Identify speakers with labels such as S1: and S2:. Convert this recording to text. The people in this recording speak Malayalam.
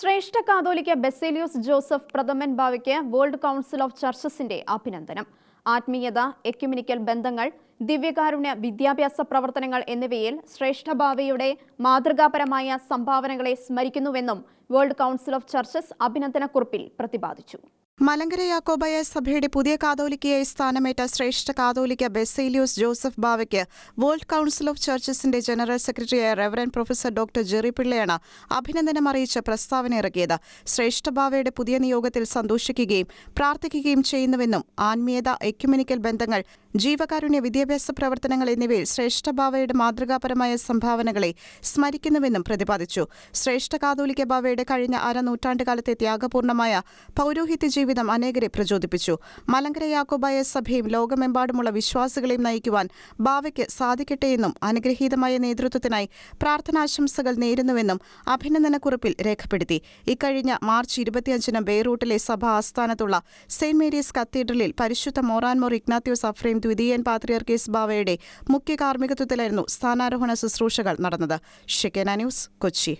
S1: ശ്രേഷ്ഠ കാതോലിക്ക ബെസേലിയോസ് ജോസഫ് പ്രഥമൻ ബാവയ്ക്ക് വേൾഡ് കൗൺസിൽ ഓഫ് ചർച്ചസിന്റെ അഭിനന്ദനം. ആത്മീയത എക്യുമിനിക്കൽ ബന്ധങ്ങൾ ദിവ്യകാരുണ്യ വിദ്യാഭ്യാസ പ്രവർത്തനങ്ങൾ എന്നിവയിൽ ശ്രേഷ്ഠ ഭാവയുടെ മാതൃകാപരമായ സംഭാവനകളെ സ്മരിക്കുന്നുവെന്നും വേൾഡ് കൗൺസിൽ ഓഫ് ചർച്ചസ് അഭിനന്ദനക്കുറിപ്പിൽ പ്രതിപാദിച്ചു.
S2: മലങ്കര യാക്കോബായ സഭയുടെ പുതിയ കാതോലിക്കയായി സ്ഥാനമേറ്റ ശ്രേഷ്ഠ കാതോലിക്ക ബെസേലിയോസ് ജോസഫ് ബാവയ്ക്ക് വേൾഡ് കൗൺസിൽ ഓഫ് ചർച്ചസിന്റെ ജനറൽ സെക്രട്ടറിയായ റെവറൻ പ്രൊഫസർ ഡോക്ടർ ജെറി പിള്ളയാണ് അഭിനന്ദനം അറിയിച്ച പ്രസ്താവന ഇറക്കിയത്. ശ്രേഷ്ഠ ബാവയുടെ പുതിയ നിയോഗത്തിൽ സന്തോഷിക്കുകയും പ്രാർത്ഥിക്കുകയും ചെയ്യുന്നുവെന്നും ആത്മീയത എക്യുമെനിക്കൽ ബന്ധങ്ങൾ ജീവകാരുണ്യ വിദ്യാഭ്യാസ പ്രവർത്തനങ്ങൾ എന്നിവയിൽ ശ്രേഷ്ഠ ബാവയുടെ മാതൃകാപരമായ സംഭാവനകളെ സ്മരിക്കുന്നുവെന്നും പ്രതിപാദിച്ചു. ശ്രേഷ്ഠ കാതോലിക്ക ബാവയുടെ കഴിഞ്ഞ അരനൂറ്റാണ്ട് കാലത്തെ ത്യാഗപൂർണമായ പൗരോഹിത്യ ജീവിതം അനേകരെ പ്രചോദിപ്പിച്ചു. മലങ്കര യാക്കോബായ സഭയും ലോകമെമ്പാടുമുള്ള വിശ്വാസികളെയും നയിക്കുവാൻ ബാവയ്ക്ക് സാധിക്കട്ടെയെന്നും അനുഗ്രഹീതമായ നേതൃത്വത്തിനായി പ്രാർത്ഥനാശംസകൾ നേരുന്നുവെന്നും അഭിനന്ദനക്കുറിപ്പിൽ രേഖപ്പെടുത്തി. ഇക്കഴിഞ്ഞ മാർച്ച് ഇരുപത്തിയഞ്ചിന് ബെയ്റൂട്ടിലെ സഭാ ആസ്ഥാനത്തുള്ള സെന്റ് മേരീസ് കത്തീഡ്രലിൽ പരിശുദ്ധ മോറാൻമോർ ഇഗ്നാത്യോസ് അഫ്രേം ദ്വിതീയൻ പാത്രിയർക്കീസ് ബാവയുടെ മുഖ്യ കാർമ്മികത്വത്തിലായിരുന്നു സ്ഥാനാരോഹണ ശുശ്രൂഷകൾ നടന്നത്. ഷിക്കേന ന്യൂസ് കൊച്ചി.